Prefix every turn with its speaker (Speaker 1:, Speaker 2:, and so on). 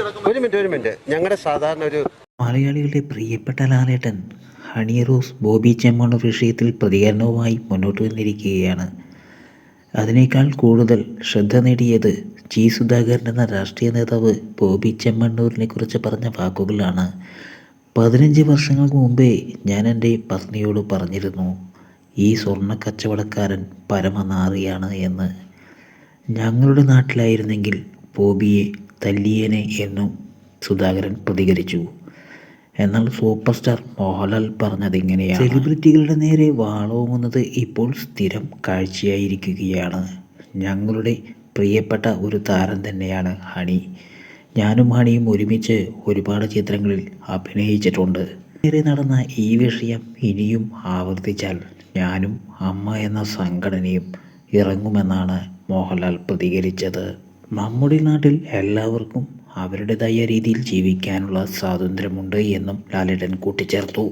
Speaker 1: ഒരു മിനിറ്റ് ഒരു മിനിറ്റ്. ഞങ്ങളുടെ സാധാരണ ഒരു
Speaker 2: മലയാളികളുടെ പ്രിയപ്പെട്ട ലാലേട്ടൻ ഹണി റോസ് ബോബി ചെമ്മണ്ണൂർ വിഷയത്തിൽ പ്രതികരണവുമായി മുന്നോട്ട് വന്നിരിക്കുകയാണ്. അതിനേക്കാൾ കൂടുതൽ ശ്രദ്ധ നേടിയത് ജി സുധാകരൻ എന്ന രാഷ്ട്രീയ നേതാവ് ബോബി ചെമ്മണ്ണൂരിനെ കുറിച്ച് പറഞ്ഞ വാക്കുകളാണ്. പതിനഞ്ച് വർഷങ്ങൾക്ക് മുമ്പേ ഞാൻ എന്റെ പത്നിയോട് പറഞ്ഞിരുന്നു ഈ സ്വർണ കച്ചവടക്കാരൻ പരമനാറിയാണ് എന്ന്. ഞങ്ങളുടെ നാട്ടിലായിരുന്നെങ്കിൽ ബോബിയെ തല്ലിയേനെ എന്നും സുധാകരൻ പ്രതികരിച്ചു. എന്നാൽ സൂപ്പർ സ്റ്റാർ മോഹൻലാൽ പറഞ്ഞത് ഇങ്ങനെയാണ് സെലിബ്രിറ്റികളുടെ നേരെ വാളോങ്ങുന്നത് ഇപ്പോൾ സ്ഥിരം കാഴ്ചയായിരിക്കുകയാണ്. ഞങ്ങളുടെ പ്രിയപ്പെട്ട ഒരു താരം തന്നെയാണ് ഹണി. ഞാനും ഹണിയും ഒരുമിച്ച് ഒരുപാട് ചിത്രങ്ങളിൽ അഭിനയിച്ചിട്ടുണ്ട്. നേരെ നടന്ന ഈ വിഷയം ഇനിയും ആവർത്തിച്ചാൽ ഞാനും അമ്മ എന്ന സംഘടനയും ഇറങ്ങുമെന്നാണ് മോഹൻലാൽ പ്രതികരിച്ചത്. നമ്മുടെ നാട്ടിൽ എല്ലാവർക്കും അവരുടേതായ രീതിയിൽ ജീവിക്കാനുള്ള സ്വാതന്ത്ര്യമുണ്ട് എന്നും ലാലേട്ടൻ കൂട്ടിച്ചേർത്തു.